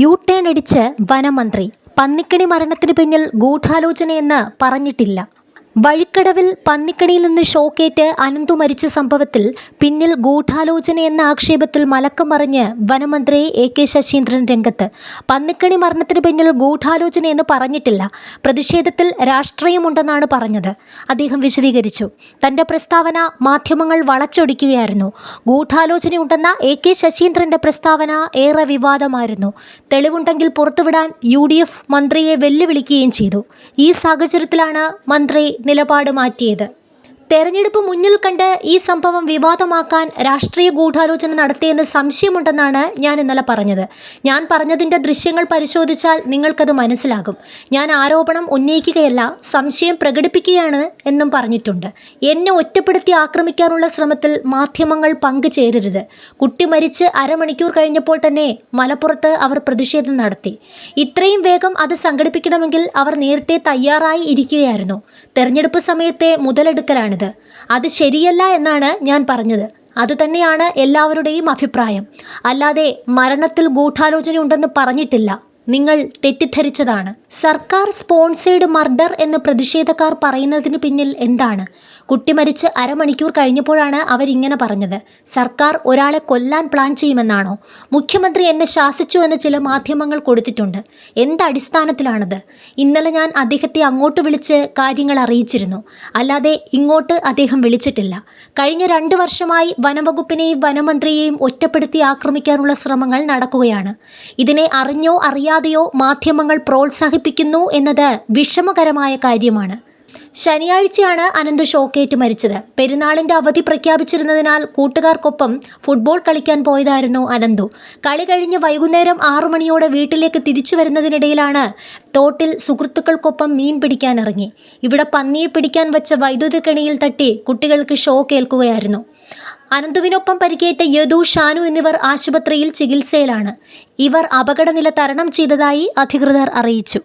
U turn അടിച്ച് വനമന്ത്രി പന്നിക്കണി മരണത്തിന് പിന്നിൽ ഗൂഢാലോചനയെന്ന് പറഞ്ഞിട്ടില്ല. വഴിക്കടവിൽ പന്നിക്കണിയിൽ നിന്ന് ഷോക്കേറ്റ് അനന്തു മരിച്ച സംഭവത്തിൽ പിന്നിൽ ഗൂഢാലോചന എന്ന ആക്ഷേപത്തിൽ മലക്കം മറിഞ്ഞ് വനമന്ത്രി എ കെ ശശീന്ദ്രൻ രംഗത്ത്. പന്നിക്കണി മരണത്തിന് പിന്നിൽ ഗൂഢാലോചന എന്ന് പറഞ്ഞിട്ടില്ല. പ്രതിഷേധത്തിൽ രാഷ്ട്രീയമുണ്ടെന്നാണ് പറഞ്ഞത്. അദ്ദേഹം വിശദീകരിച്ചു. തന്റെ പ്രസ്താവന മാധ്യമങ്ങൾ വളച്ചൊടിക്കുകയായിരുന്നു. ഗൂഢാലോചനയുണ്ടെന്ന എ കെ ശശീന്ദ്രന്റെ പ്രസ്താവന ഏറെ വിവാദമായിരുന്നു. തെളിവുണ്ടെങ്കിൽ പുറത്തുവിടാൻ യു മന്ത്രിയെ വെല്ലുവിളിക്കുകയും ചെയ്തു. ഈ സാഹചര്യത്തിലാണ് മന്ത്രി നിലപാട് മാറ്റിയത് തെരഞ്ഞെടുപ്പ് മുന്നിൽ കണ്ട് ഈ സംഭവം വിവാദമാക്കാൻ രാഷ്ട്രീയ ഗൂഢാലോചന നടത്തിയെന്ന് സംശയമുണ്ടെന്നാണ് ഞാൻ ഇന്നലെ പറഞ്ഞത്. ഞാൻ പറഞ്ഞതിന്റെ ദൃശ്യങ്ങൾ പരിശോധിച്ചാൽ നിങ്ങൾക്കത് മനസ്സിലാകും. ഞാൻ ആരോപണം ഉന്നയിക്കുകയല്ല സംശയം പ്രകടിപ്പിക്കുകയാണ് എന്നും പറഞ്ഞിട്ടുണ്ട്. എന്നെ ഒറ്റപ്പെടുത്തി ആക്രമിക്കാനുള്ള ശ്രമത്തിൽ മാധ്യമങ്ങൾ പങ്കുചേരരുത്. കുട്ടി മരിച്ച് അരമണിക്കൂർ കഴിഞ്ഞപ്പോൾ തന്നെ മലപ്പുറത്ത് അവർ പ്രതിഷേധം നടത്തി. ഇത്രയും വേഗം അത് സംഘടിപ്പിക്കണമെങ്കിൽ അവർ നേരത്തെ തയ്യാറായി ഇരിക്കുകയായിരുന്നു. തെരഞ്ഞെടുപ്പ് സമയത്തെ മുതലെടുക്കലാണിത്. അത് ശരിയല്ല എന്നാണ് ഞാൻ പറഞ്ഞത്. അതുതന്നെയാണ് എല്ലാവരുടെയും അഭിപ്രായം. അല്ലാതെ മരണത്തിൽ ഗൂഢാലോചന ഉണ്ടെന്ന് പറഞ്ഞിട്ടില്ല. നിങ്ങൾ തെറ്റിദ്ധരിച്ചതാണ്. സർക്കാർ സ്പോൺസേഡ് മർഡർ എന്ന് പ്രതിഷേധക്കാർ പറയുന്നതിന് പിന്നിൽ എന്താണ്? കുട്ടി മരിച്ച് അരമണിക്കൂർ കഴിഞ്ഞപ്പോഴാണ് അവരിങ്ങനെ പറഞ്ഞത്. സർക്കാർ ഒരാളെ കൊല്ലാൻ പ്ലാൻ ചെയ്യുമെന്നാണോ? മുഖ്യമന്ത്രി എന്നെ ശാസിച്ചു എന്ന് ചില മാധ്യമങ്ങൾ കൊടുത്തിട്ടുണ്ട്. എന്തടിസ്ഥാനത്തിലാണത് ഇന്നലെ ഞാൻ അദ്ദേഹത്തെ അങ്ങോട്ട് വിളിച്ച് കാര്യങ്ങൾ അറിയിച്ചിരുന്നു. അല്ലാതെ ഇങ്ങോട്ട് അദ്ദേഹം വിളിച്ചിട്ടില്ല. കഴിഞ്ഞ രണ്ട് വർഷമായി വനംവകുപ്പിനെയും വനമന്ത്രിയെയും ഒറ്റപ്പെടുത്തി ആക്രമിക്കാനുള്ള ശ്രമങ്ങൾ നടക്കുകയാണ്. ഇതിനെ അറിഞ്ഞോ അറിയാതെയോ മാധ്യമങ്ങൾ പ്രോത്സാഹിപ്പിക്കുന്നു എന്നത് വിഷമകരമായ കാര്യമാണ്. ശനിയാഴ്ചയാണ് അനന്ത് ഷോക്കേറ്റ് മരിച്ചത്. പെരുന്നാളിന്റെ അവധി പ്രഖ്യാപിച്ചിരുന്നതിനാൽ കൂട്ടുകാർക്കൊപ്പം ഫുട്ബോൾ കളിക്കാൻ പോയതായിരുന്നു അനന്തു. കളി കഴിഞ്ഞ് വൈകുന്നേരം ആറു മണിയോടെ വീട്ടിലേക്ക് തിരിച്ചു വരുന്നതിനിടയിലാണ് തോട്ടിൽ സുഹൃത്തുക്കൾക്കൊപ്പം മീൻ പിടിക്കാൻ ഇറങ്ങി ഇവിടെ പന്നിയെ പിടിക്കാൻ വെച്ച വൈദ്യുതി കെണിയിൽ തട്ടി കുട്ടികൾക്ക് ഷോക്ക് ഏൽക്കുകയായിരുന്നു അനന്തുവിനൊപ്പം പരിക്കേറ്റ യദു ഷാനു എന്നിവർ ആശുപത്രിയിൽ ചികിത്സയിലാണ്. ഇവർ അപകടനില തരണം ചെയ്തതായി അധികൃതർ അറിയിച്ചു.